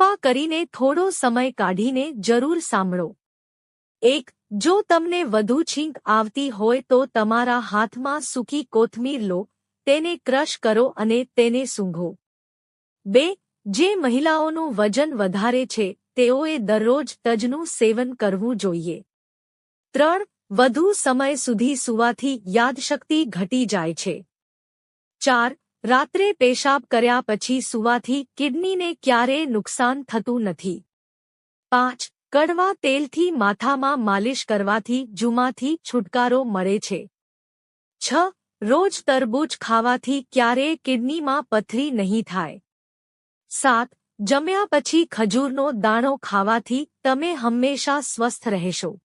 કૃપા કરીને થોડો સમય કાઢીને જરૂર સાંભળો. એક, જો તમને વધુ છીંક આવતી હોય તો તમારા હાથમાં સૂકી કોથમીર લો, તેને ક્રશ કરો અને તેને સૂંઘો. બે, જે મહિલાઓનું વજન વધારે છે, તેઓએ દરરોજ તજનું સેવન કરવું જોઈએ. ત્રણ, વધુ સમય સુધી સુવાથી યાદશક્તિ ઘટી જાય છે. ચાર રાત્રે પેશાબ કર્યા પછી સુવાથી કિડનીને ક્યારેય નુકસાન થતું નથી. પાંચ, કડવા તેલથી માથામાં માલિશ કરવાથી જુમાથી છુટકારો મળે છે. છ, રોજ તરબૂચ ખાવાથી ક્યારેય કિડનીમાં પથરી નહીં થાય. સાત, જમ્યા પછી ખજૂરનો દાણો ખાવાથી તમે હંમેશા સ્વસ્થ રહેશો.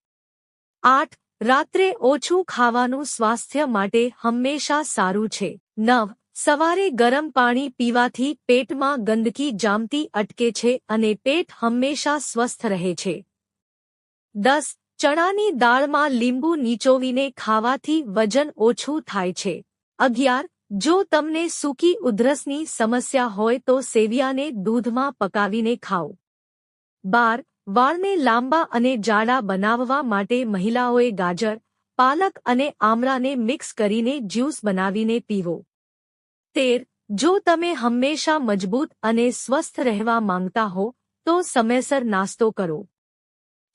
આઠ, રાત્રે ઓછું ખાવાનું સ્વાસ્થ્ય માટે હંમેશા સારું છે. નવ સવારે ગરમ પાણી પીવાથી પેટમાં ગંદકી જામતી અટકે છે અને પેટ હંમેશા સ્વસ્થ રહે છે. દસ, ચણાની દાળમાં લીંબુ નીચોવીને ખાવાથી વજન ઓછું થાય છે. અગિયાર, જો તમને સૂકી ઉધરસની સમસ્યા હોય તો સેવિયાને દૂધમાં પકાવીને ખાઓ. બાર, વાળને લાંબા અને જાડા બનાવવા માટે મહિલાઓએ ગાજર, પાલક અને આમળાને મિક્સ કરીને જ્યુસ બનાવીને પીવો. તેર, જો તમે હંમેશા મજબૂત અને સ્વસ્થ રહેવા માંગતા હો, તો સમયસર નાસ્તો કરો.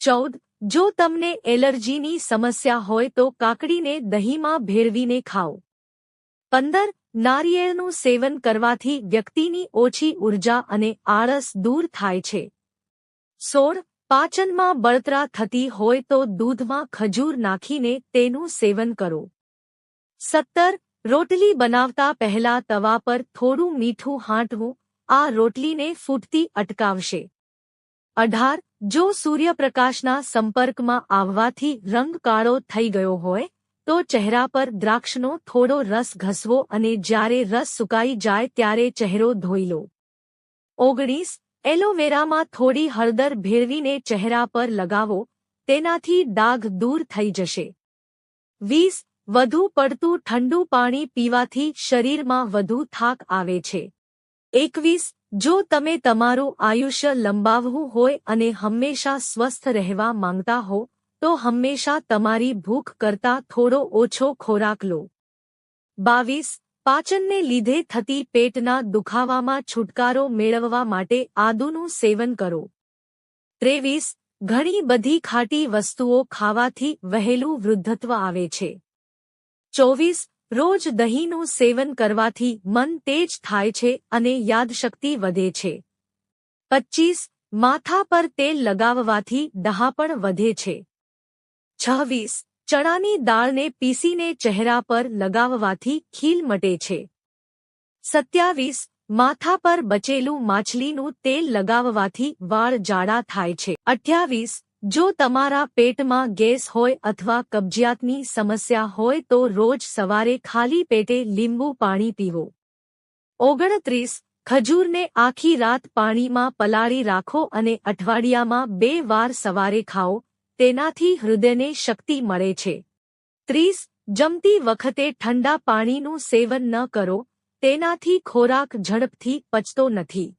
ચૌદ, જો તમને એલર્જીની સમસ્યા હોય તો કાકડીને દહીંમાં ભેળવીને ખાઓ. પંદર, નારિયેળનું સેવન કરવાથી વ્યક્તિની ઓછી ઊર્જા અને આળસ દૂર થાય છે. સોળ, પાચનમાં બળતરા થતી હોય તો દૂધમાં ખજૂર નાખીને તેનું સેવન કરો. સત્તર રોટલી બનાવતા પહેલા તવા પર થોડું મીઠું હાંટવું, આ રોટલીને ફૂટતી અટકાવશે. અઢાર, જો સૂર્યપ્રકાશના સંપર્કમાં આવવાથી રંગ કાળો થઈ ગયો હોય, તો ચહેરા પર દ્રાક્ષનો થોડો રસ ઘસવો અને જ્યારે રસ સુકાઈ જાય ત્યારે ચહેરો ધોઈ લો. ઓગણીસ, એલોવેરામાં થોડી હળદર ભેળવીને ચહેરા પર લગાવો, તેનાથી ડાઘ દૂર થઈ જશે. વીસ વધુ પડતું ઠંડુ પાણી પીવાથી શરીરમાં વધુ થાક આવે છે. એકવીસ, જો તમે તમારું આયુષ્ય લંબાવવું હોય અને હંમેશા સ્વસ્થ રહેવા માંગતા હો, તો હંમેશા તમારી ભૂખ કરતા થોડો ઓછો ખોરાક લો. બાવીસ, પાચનને લીધે થતી પેટના દુખાવામાં છુટકારો મેળવવા માટે આદુનું સેવન કરો. ત્રેવીસ, ઘણી બધી ખાટી વસ્તુઓ ખાવાથી વહેલું વૃદ્ધત્વ આવે છે. ચોવીસ, રોજ દહીંનું સેવન કરવાથી મન તેજ થાય છે અને યાદશક્તિ વધે છે. પચ્ચીસ, માથા પર તેલ લગાવવાથી ડહાપણ વધે છે. છવ્વીસ, ચણાની દાળને પીસીને ચહેરા પર લગાવવાથી ખીલ મટે છે. સત્યાવીસ, માથા પર બચેલું માછલીનું તેલ લગાવવાથી વાળ જાડા થાય છે. અઠ્યાવીસ જો તમારા પેટમાં ગેસ હોય અથવા કબજિયાતની સમસ્યા હોય તો રોજ સવારે ખાલી પેટે લીંબુ પાણી પીવો. ઓગણત્રીસ, ખજૂરને આખી રાત પાણીમાં પલાળી રાખો અને અઠવાડિયામાં બે વાર સવારે ખાઓ, તેનાથી હૃદયને શક્તિ મળે છે. ત્રીસ, જમતી વખતે ઠંડા પાણીનું સેવન ન કરો, તેનાથી ખોરાક ઝડપથી પચતો નથી.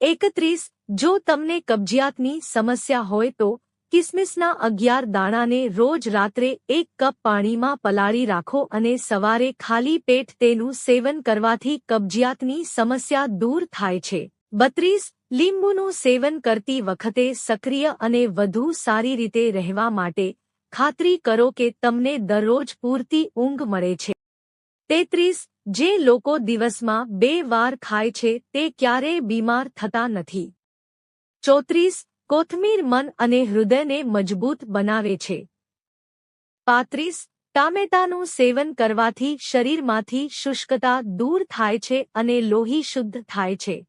એકત્રીસ, જો તમને કબજિયાતની સમસ્યા હોય તો કિસમિસના અગિયાર દાણાને રોજ રાત્રે એક કપ પાણીમાં પલાળી રાખો અને સવારે ખાલી પેટ તેનું સેવન કરવાથી કબજિયાતની સમસ્યા દૂર થાય છે. બત્રીસ, લીંબુનું સેવન કરતી વખતે સક્રિય અને વધુ સારી રીતે રહેવા માટે ખાતરી કરો કે તમને દરરોજ પૂરતી ઊંઘ મળે છે. તેત્રીસ, જે લોકો દિવસમાં બે વાર ખાય છે, તે ક્યારેય બીમાર થતા નથી. ચોત્રીસ, કોથમીર મન અને હૃદયને મજબૂત બનાવે છે. પાંત્રીસ ટામેટાનું સેવન કરવાથી શરીરમાંથી શુષ્કતા દૂર થાય છે અને લોહી શુદ્ધ થાય છે.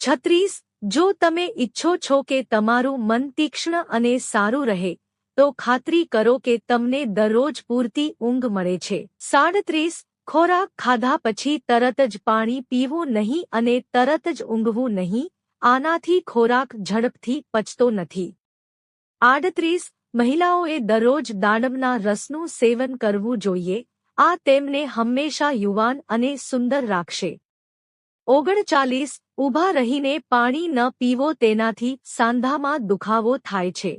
છત્રીસ, જો તમે ઈચ્છો છો કે તમારું મન તીક્ષ્ણ અને સારું રહે તો ખાતરી કરો કે તમને દરરોજ પૂરતી ઊંઘ મળે છે. સાડત્રીસ, ખોરાક ખાધા પછી તરત જ પાણી પીવું નહીં અને તરત જ ઊંઘવું નહીં, આનાથી ખોરાક ઝડપથી પચતો નથી. આડત્રીસ, મહિલાઓએ દરરોજ દાડમના રસનું સેવન કરવું જોઈએ, આ તેમને હંમેશા યુવાન અને સુંદર રાખશે. ઓગણચાલીસ, ઊભા રહીને પાણી ન પીવો તેનાથી સાંધામાં દુખાવો થાય છે.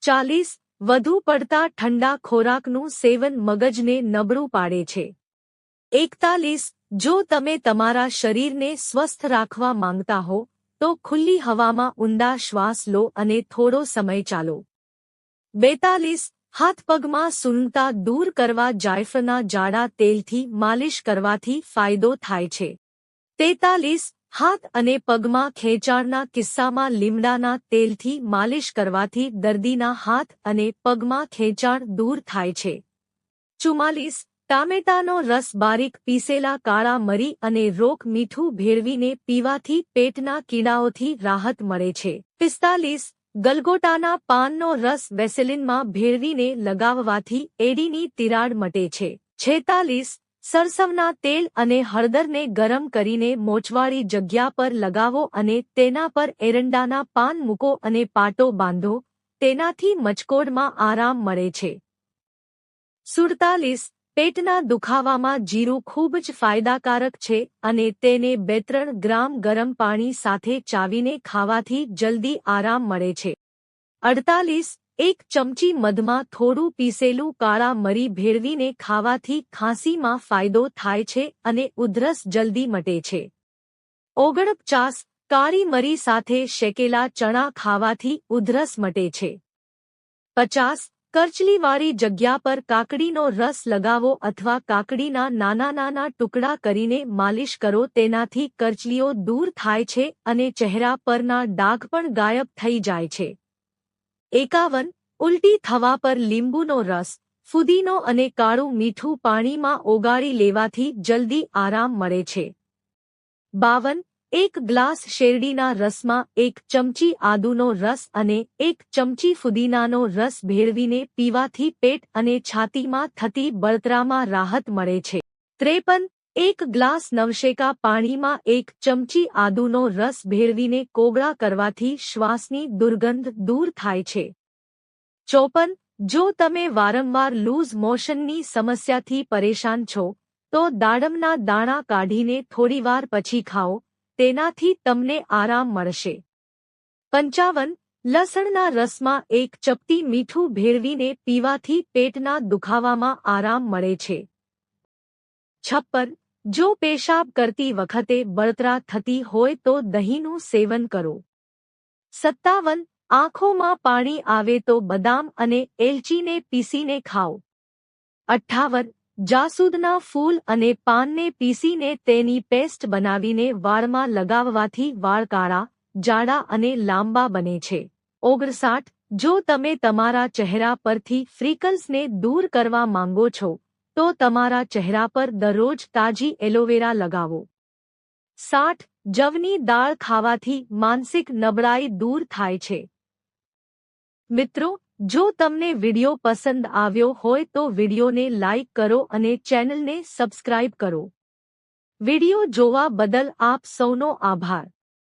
ચાલીસ, વધુ પડતા ઠંડા ખોરાકનું સેવન મગજને નબળું પાડે છે. એકતાલીસ, જો તમે તમારા શરીરને સ્વસ્થ રાખવા માંગતા હો, તો ખુલ્લી હવામાં ઊંડા શ્વાસ લો અને થોડો સમય ચાલો. બેતાલીસ હાથપગમાં સૂનતા દૂર કરવા જાયફના જાડા તેલથી માલિશ કરવાથી ફાયદો થાય છે. તેતાલીસ હાથ અને પગમાં ખેંચાણના કિસ્સામાં લીમડાના તેલથી માલિશ કરવાથી દર્દીના હાથ અને પગમાં ખેંચાણ દૂર થાય છે. ચુમ્માલીસ. ટામેટાનો રસ બારીક પીસેલા કાળા મરી અને રોક મીઠું ભેળવીને પીવાથી પેટના કીડાઓથી રાહત મળે છે. પિસ્તાલીસ. ગલગોટાના પાનનો રસ વેસેલિનમાં ભેળવીને લગાવવાથી એડીની તિરાડ મટે છે. છેતાલીસ. સરસવના તેલ અને હળદરને ગરમ કરીને મોચવાળી જગ્યા પર લગાવો અને તેના પર એરંડાના પાન મૂકો અને પાટો બાંધો, તેનાથી મચકોડમાં આરામ મળે છે. સુડતાલીસ, પેટના દુખાવામાં જીરું ખૂબ જ ફાયદાકારક છે અને તેને બે ત્રણ ગ્રામ ગરમ પાણી સાથે ચાવીને ખાવાથી જલ્દી આરામ મળે છે. અડતાલીસ એક ચમચી મધમાં થોડું પીસેલું કાળા મરી ભેળવીને ખાવાથી ખાંસીમાં ફાયદો થાય છે અને ઉધરસ જલ્દી મટે છે. ઓગણપચાસ કાળી મરી સાથે શેકેલા ચણા ખાવાથી ઉધરસ મટે છે. પચાસ કરચલીવાળી જગ્યા પર કાકડીનો રસ લગાવો અથવા કાકડીના નાના નાના ટુકડા કરીને માલિશ કરો તેનાથી કરચલીઓ દૂર થાય છે અને ચહેરા પરના ડાઘ પણ ગાયબ થઈ જાય છે. એકાવન, ઉલટી થવા પર લીંબુનો રસ, ફુદીનો અને કાળું મીઠું પાણીમાં ઓગાળી લેવાથી જલ્દી આરામ મળે છે. બાવન, એક ગ્લાસ શેરડીના રસમાં એક ચમચી આદુનો રસ અને એક ચમચી ફુદીનાનો રસ ભેળવીને પીવાથી પેટ અને છાતીમાં થતી બળતરામાં રાહત મળે છે. ત્રેપન એક ગ્લાસ નવશેકા પાણીમાં એક ચમચી આદુનો રસ ભેળવીને કોગળા કરવાથી શ્વાસની દુર્ગંધ દૂર થાય છે. ચોપન, જો તમે વારંવાર લૂઝ મોશનની સમસ્યાથી પરેશાન છો, તો દાડમના દાણા કાઢીને થોડીવાર પછી ખાઓ, તેનાથી તમને આરામ મળશે. પંચાવન, લસણના રસમાં એક ચપટી મીઠું ભેળવીને પીવાથી પેટના દુખાવામાં આરામ મળે છે. છપ્પન જો પેશાબ કરતી વખતે બળતરા થતી હોય તો દહીંનું સેવન કરો. સત્તાવન, આંખોમાં પાણી આવે તો બદામ અને એલચીને પીસીને ખાઓ. અઠ્ઠાવન, જાસૂદના ફૂલ અને પાનને પીસીને તેની પેસ્ટ બનાવીને વાળમાં લગાવવાથી વાળ કાળા, જાડા અને લાંબા બને છે. ઓગણસાઠ, જો તમે તમારા ચહેરા પરથી ફ્રીકલ્સને દૂર કરવા માંગો છો તો તમારા ચહેરા પર દરરોજ તાજી એલોવેરા લગાવો. સાઠ, જવની દાળ ખાવાથી માનસિક નબળાઈ દૂર થાય છે. મિત્રો, જો તમને વિડિયો પસંદ આવ્યો હોય તો વિડિયોને લાઇક કરો અને ચેનલને સબસ્ક્રાઇબ કરો. વિડિયો જોવા બદલ આપ સૌનો આભાર.